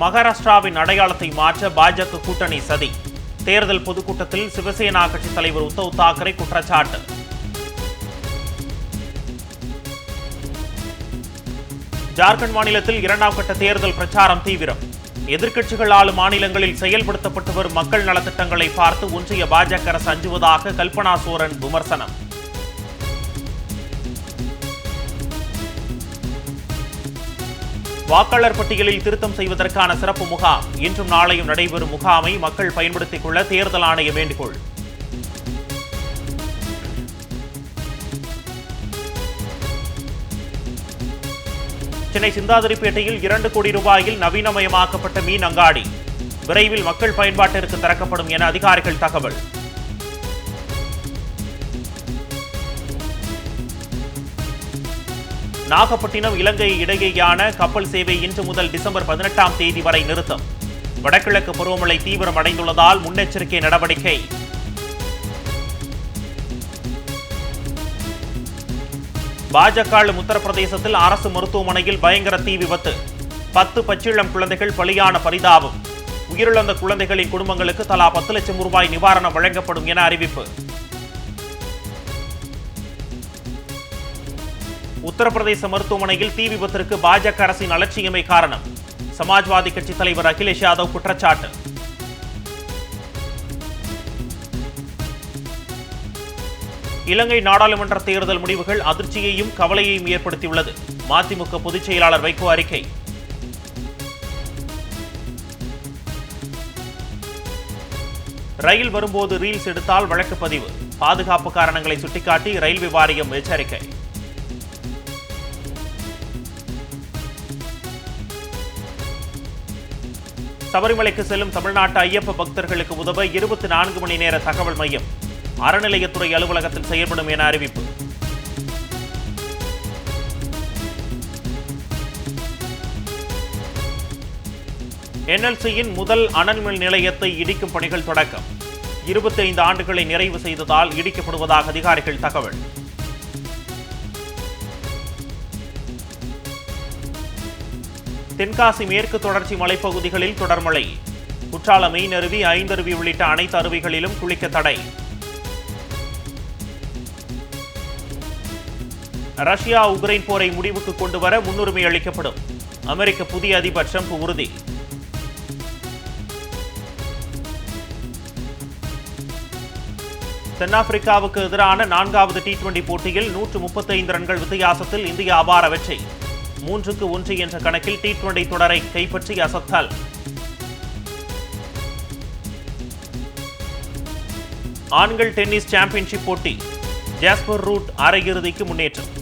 மகாராஷ்டிராவின் அடையாளத்தை மாற்ற பாஜக கூட்டணி சதி. தேர்தல் பொதுக்கூட்டத்தில் சிவசேனா கட்சித் தலைவர் உத்தவ் தாக்கரே குற்றச்சாட்டு. ஜார்க்கண்ட் மாநிலத்தில் இரண்டாம் கட்ட தேர்தல் பிரச்சாரம் தீவிரம். எதிர்க்கட்சிகள் ஆளும் மாநிலங்களில் செயல்படுத்தப்பட்டு வரும் மக்கள் நலத்திட்டங்களை பார்த்து ஒன்றிய பாஜக அரசு அஞ்சுவதாக கல்பனா சோரன் விமர்சனம். வாக்காளர் பட்டியலில் திருத்தம் செய்வதற்கான சிறப்பு முகாம். இன்றும் நாளையும் நடைபெறும் முகாமை மக்கள் பயன்படுத்திக் கொள்ள தேர்தல் ஆணைய வேண்டுகோள். சென்னை சிந்தாதிரிப்பேட்டையில் இரண்டு கோடி ரூபாயில் நவீனமயமாக்கப்பட்ட மீன் அங்காடி. விரைவில் மக்கள் பயன்பாட்டிற்கு திறக்கப்படும் என அதிகாரிகள் தகவல். நாகப்பட்டினம் இலங்கை இடையேயான கப்பல் சேவை இன்று முதல் டிசம்பர் பதினெட்டாம் தேதி வரை நிறுத்தம். வடகிழக்கு பருவமழை தீவிரம் அடைந்துள்ளதால் முன்னெச்சரிக்கை நடவடிக்கை. பாஜக உத்தரப்பிரதேசத்தில் அரசு மருத்துவமனையில் பயங்கர தீ விபத்து. பத்து பச்சிளம் குழந்தைகள் பலியான பரிதாபம். உயிரிழந்த குழந்தைகளின் குடும்பங்களுக்கு தலா பத்து லட்சம் ரூபாய் நிவாரணம் வழங்கப்படும் என அறிவிப்பு. உத்தரப்பிரதேச மருத்துவமனையில் தீ விபத்திற்கு பாஜக அரசின் அலட்சியமே காரணம். சமாஜ்வாதி கட்சி தலைவர் அகிலேஷ் யாதவ் குற்றச்சாட்டு. இலங்கை நாடாளுமன்ற தேர்தல் முடிவுகள் அதிர்ச்சியையும் கவலையையும் ஏற்படுத்தியுள்ளது. மதிமுக பொதுச் செயலாளர் வைகோ அறிக்கை. ரயில் வரும்போது ரீல்ஸ் எடுத்தால் வழக்கு பதிவு. பாதுகாப்பு காரணங்களை சுட்டிக்காட்டி ரயில்வே வாரியம் எச்சரிக்கை. சபரிமலைக்கு செல்லும் தமிழ்நாட்டு ஐயப்ப பக்தர்களுக்கு உதவ இருபத்தி நான்கு மணி நேர தகவல் மையம். அறநிலையத்துறை அலுவலகத்தில் செயல்படும் என அறிவிப்பு. என்எல்சியின் முதல் அனல்மின் நிலையத்தை இடிக்கும் பணிகள் தொடக்கம். இருபத்தைந்து ஆண்டுகளை நிறைவு செய்ததால் இடிக்கப்படுவதாக அதிகாரிகள் தகவல். தென்காசி மேற்கு தொடர்ச்சி மலைப்பகுதிகளில் தொடர்மழை குற்றால மெயின் அருவி ஐந்தருவி உள்ளிட்ட அனைத்து அருவிகளிலும் குளிக்க தடை. ரஷ்யா உக்ரைன் போரை முடிவுக்கு கொண்டு வர முன்னுரிமை அளிக்கப்படும். அமெரிக்க புதிய அதிபர் ட்ரம்ப் உறுதி. தென்னாப்பிரிக்காவுக்கு எதிரான நான்காவது டி டுவெண்டி போட்டியில் நூற்று முப்பத்தைந்து ரன்கள் வித்தியாசத்தில் இந்தியா அபார வெற்றி. மூன்றுக்கு ஒன்று என்ற கணக்கில் டி டுவெண்டி தொடரை கைப்பற்றி அசத்தல். ஆண்கள் டென்னிஸ் சாம்பியன்ஷிப் போட்டி. ஜாஸ்பர் ரூட் அரையிறுதிக்கு முன்னேற்றம்.